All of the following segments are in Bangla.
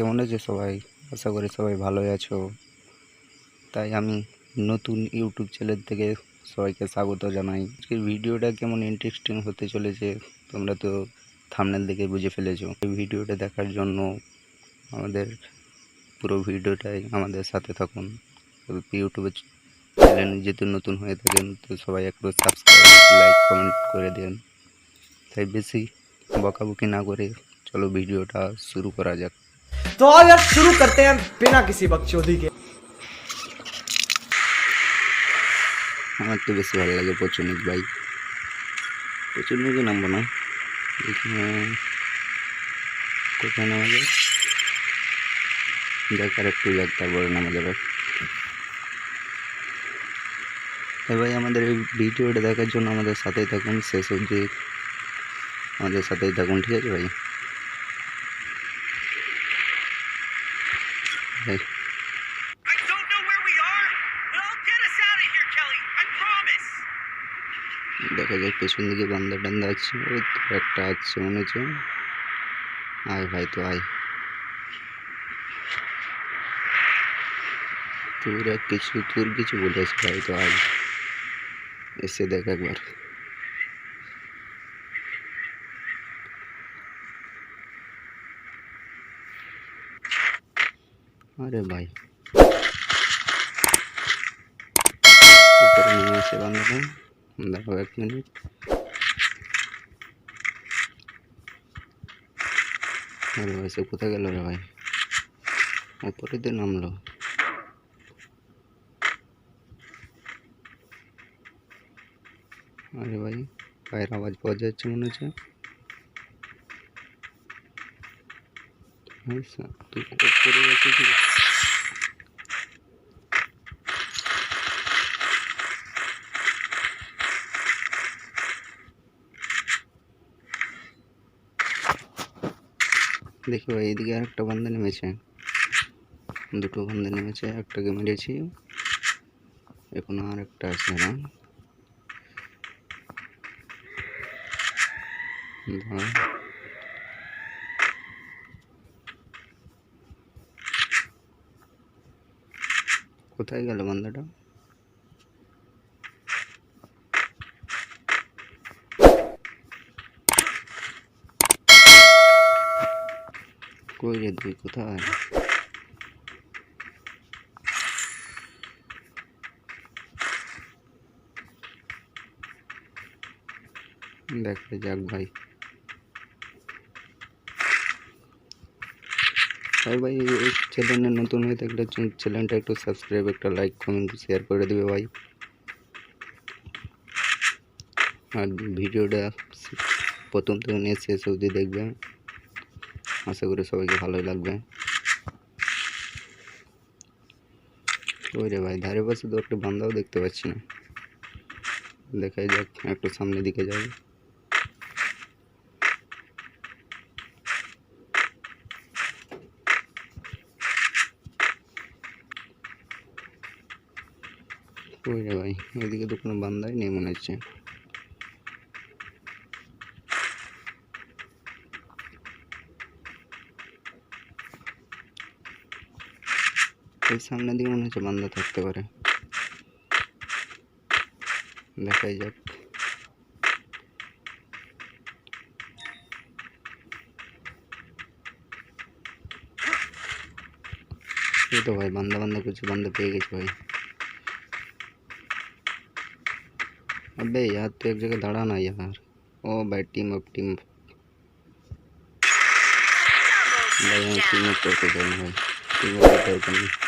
কেমন আছো সবাই আশা করি সবাই ভালোই আছো তাই আমি নতুন ইউটিউব চ্যানেল থেকে সবাইকে স্বাগত জানাই আজকের ভিডিওটা কেমন ইন্টারেস্টিং হতে চলেছে তোমরা তো থামনেল দেখে বুঝে ফেলেছো এই ভিডিওটা দেখার জন্য আমাদের পুরো ভিডিওটাই আমাদের সাথে থাকুন ইউটিউবে চ্যানেল যেহেতু নতুন হয়ে থাকেন তো সবাই একটু সাবস্ক্রাইব লাইক কমেন্ট করে দেন তাই বেশি বকাবকি না করে চলো ভিডিওটা শুরু করা যাক তোয়ার শুরু করতে আমরা বিনা kisi বকচৌদি কে আমার তো বেশ ভালো লাগে পুচনিক ভাই পুচনিক নাম মনে আছে কিছু নাম আছে দরকার একটু লাগতে বল নাম আছে ভাই ভাই আমাদের ভিডিওটা দেখার জন্য আমাদের সাথেই থাকুন শেষ অবধি আমাদের সাথেই থাকুন ঠিক আছে ভাই Okay. देखा जाए पेशुन दिखे बंदर डंडा अच्छी है तो एक टाइट सोने चाहिए आए भाई तो आए तू रख किस तू रख किस बोले इस भाई तो आए इससे देखा एक बार আরে ভাই উপরে দেখো এক মিনিট আরে ভাই সে কোথায় গেল রে ভাই উপরে দিয়ে নামলো আরে ভাই পায়ের আওয়াজ পাওয়া যাচ্ছে মনে হচ্ছে উপরে গেছে কি দেখি ভাই এদিকে একটা বন্ধে নেমেছে দুটো বন্ধে নেমেছে একটাকে মেরেছি এখন আর একটা আছে না কোথায় গেল বন্ধাটা প্রয়োজন তুই কোথায় দেখা যাক ভাই আর ভাই এই চ্যানেলে নতুন হয়ে থাকলে চ্যানেলটা একটু সাবস্ক্রাইব একটা লাইক কমেন্ট শেয়ার করে দেবে ভাই আর ভিডিওটা প্রথম থেকে নিয়ে শেষ অবধি দেখবেন আশা করি সবাইকে ভালোই লাগবে ওই রে ভাই ধারে পাশে তো একটা বান্দাও দেখতে পাচ্ছি না দেখাই যাক একটু সামনের দিকে যাই ওই রে ভাই ওইদিকে তো কোনো বান্দাই নেই মনে হচ্ছে सामने दिखे मन মনে হচ্ছে थकते देखा जा ये तो भाई बंदा बंदा कुछ बंदा पे गए भाई अबे यार तो एक जगह दाड़ा ना यार ओ भाई टीम अप टीम भाई टीम अप करके भाई टीम अप करके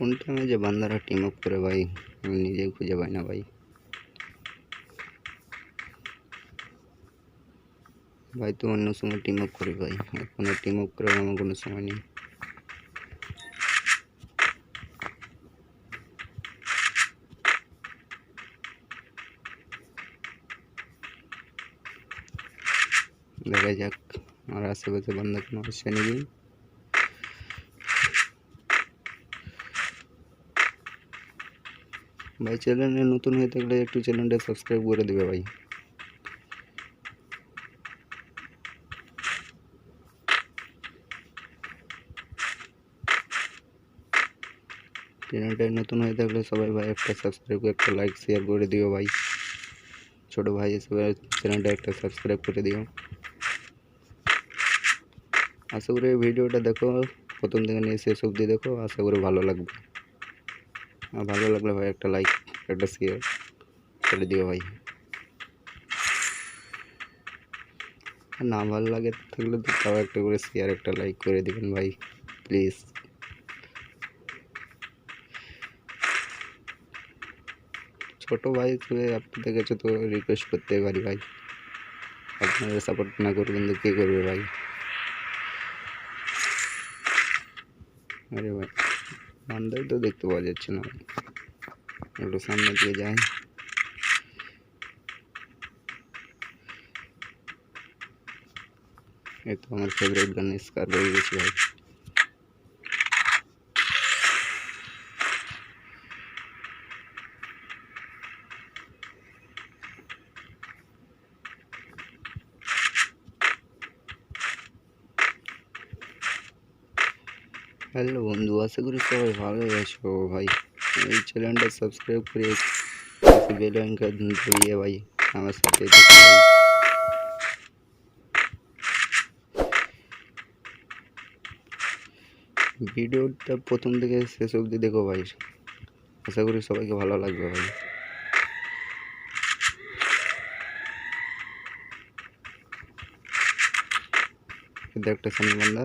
কোন টাইমে যে বান্দারা টিম আপ করে ভাই আমি নিজেই খুঁজে পাই না ভাই ভাই তো অন্য সময় টিম আপ করি ভাই এখন টিম আপ করার আমার কোনো সময় নেই দেখা যাক আমার আশেপাশে বান্ধব কোনো আসছে নাকি ভাই চ্যানেলে নতুন হয়ে থাকলে একটু চ্যানেলটা সাবস্ক্রাইব করে দেবে ভাই চ্যানেলটায় নতুন হয়ে থাকলে সবাই ভাই একটা সাবস্ক্রাইব একটা লাইক শেয়ার করে দিও ভাই ছোটো ভাই হিসেবে চ্যানেলটা একটা সাবস্ক্রাইব করে দিও আশা করি ভিডিওটা দেখো প্রথম থেকে নিয়ে শেষ অবধি দেখো আশা করি ভালো লাগবে আর ভালো লাগলে ভাই একটা লাইক একটা শেয়ার করে দিও ভাই না ভালো লাগে থাকলে তো তাও একটা করে শেয়ার একটা লাইক করে দেবেন ভাই প্লিজ ছোট ভাই হিসেবে আপনাদের কাছে তো রিকোয়েস্ট করতে পারি ভাই আপনারা সাপোর্ট না করবেন তো কে করবে ভাই আরে ভাই বান্দাই তো দেখতে পাওয়া যাচ্ছে না একটু সামনে দিয়ে যাই ये तो हमारे फेवरेट गन स्कार रही है भाई হ্যালো বন্ধু আশা করি সবাই ভালো আছো ভাই এই চ্যানেলটা সাবস্ক্রাইব করে বেল আইকন ধরিয়ে ভাই আমার সাথে ভিডিওটা প্রথম থেকে শেষ অবধি দেখো ভাই আশা করি সবাইকে ভালো লাগবে ভাই একটা সামনে বান্ধা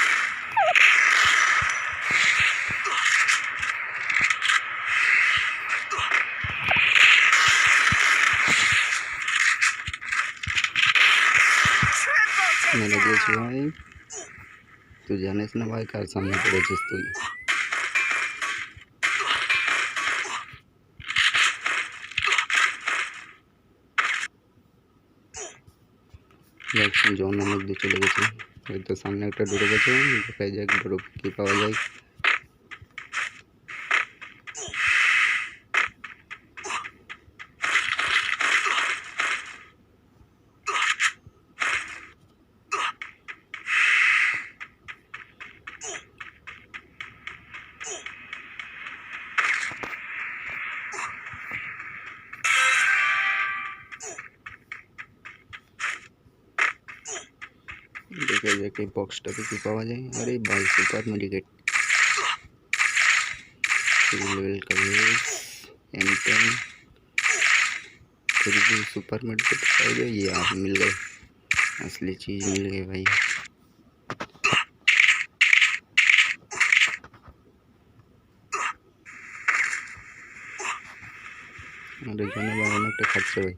তো জানেন না ভাই কার সামনে এসে তো এই এখন কোন জন লোক দিয়ে চলে গেছে এই তো সামনে একটা ধরে গেছে দেখা যায় এক বড় কি পাওয়া যায় बक्स टाइप पावा जाए अरे बाल super medicate level M ten फिर भी सुपर मेडिकेट पाई गए ये आप मिल गए असली चीज मिल गई भाई अरे जाने वाला तो खर्चे भाई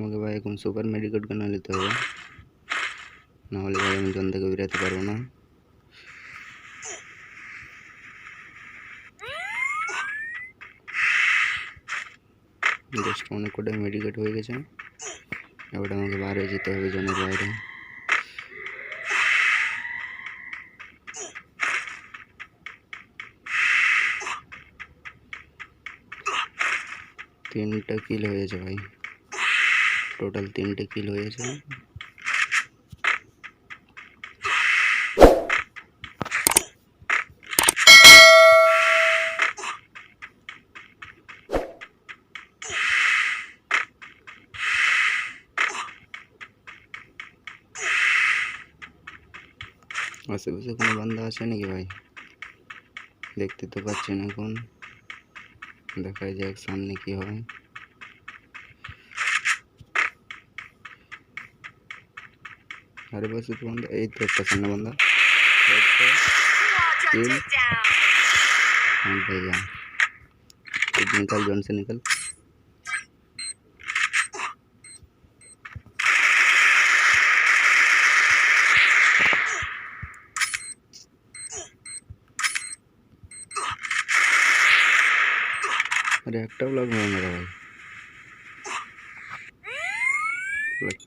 আমাকে ভাই কোন সুপার মেডিকেট করনা নিতে হবে নাওলে এন্ড দন্দকে বিরাট পারব না তিনটা কিল হয়ে যায় ভাই टोटल तीनटे किल हो गए आशेपाशे को बंदा आ कि भाई देखते तो पाचना को देखा जाए सामने की है हरे पास एक बंदा यही पसंद है बंदा हाँ हाँ। निकल जोन से निकल रिएक्टर लग रहा है मेरा भाई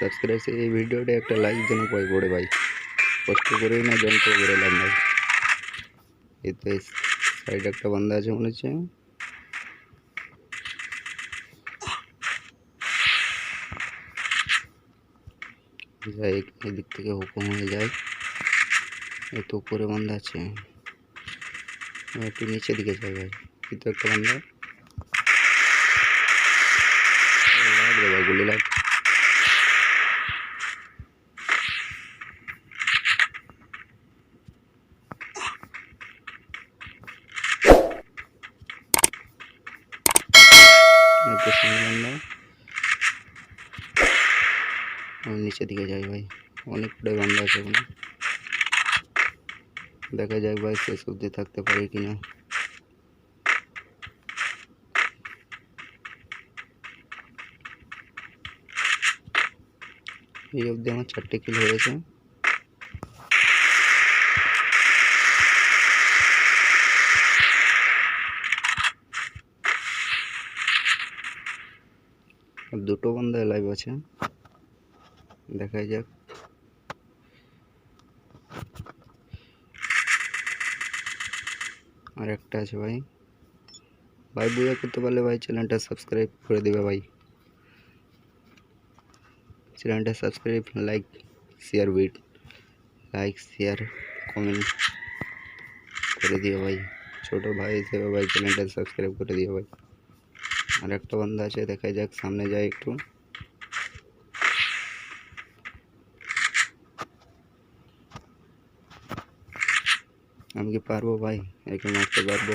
সাবস্ক্রাইব এই ভিডিওটা একটা লাইক যেন পাই পড়ে ভাই কষ্ট করে না জন করে বেরোলাম ভাই এই তো সাইড একটা বন্ধ আছে মনে হচ্ছে এদিক থেকে হুকুম হয়ে যায় এই তো উপরে বন্ধ আছে একটু নিচে দিকে যায় ভাই এই তো একটা ভাই গুলি লাগ সেদিকে যাই ভাই অনেকটাই বান্ধা আছে ওখানে দেখা যায় ভাই শেষ অবধি থাকতে পারি কিনা এই অবধি আমার চারটে কিল হয়েছে দুটো বন্ধ লাইভ আছে दिखाई जा अरे एकटा আছে ভাই ভাই বুইয়া করতে পারলে ভাই চ্যানেলটা সাবস্ক্রাইব করে দিবা ভাই চ্যানেলটা সাবস্ক্রাইব লাইক শেয়ার উইট লাইক শেয়ার কমেন্ট করে দিও ভাই ছোট ভাই সেবা ভাই চ্যানেলটা সাবস্ক্রাইব করে দিও ভাই আরেকটা banda আছে দেখাই যাক সামনে যাই একটু আমি কি পারবো ভাই এরকম নাচতে পারবো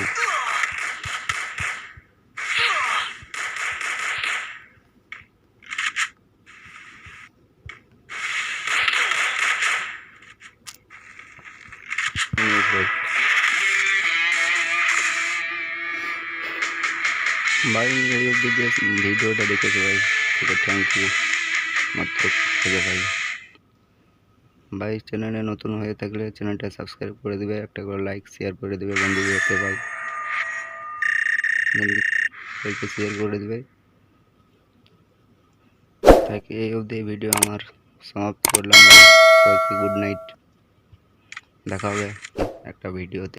ভাই ভিডিওটা দেখেছো ভাই থ্যাংক ইউ মাত্র ভাই ভাই চ্যানেলে নতুন হয়ে থাকলে চ্যানেলটা সাবস্ক্রাইব করে দেবে একটা করে লাইক শেয়ার করে দেবে বন্ধুদেরকে ভাই বন্ধুদেরকে শেয়ার করে দেবে তাকে এই অবধি ভিডিও আমার সমাপ্ত করলাম সবাইকে গুড নাইট দেখা হবে একটা ভিডিওতে